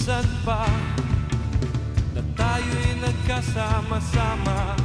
minsan pa Na tayo'y nagkasama-sama.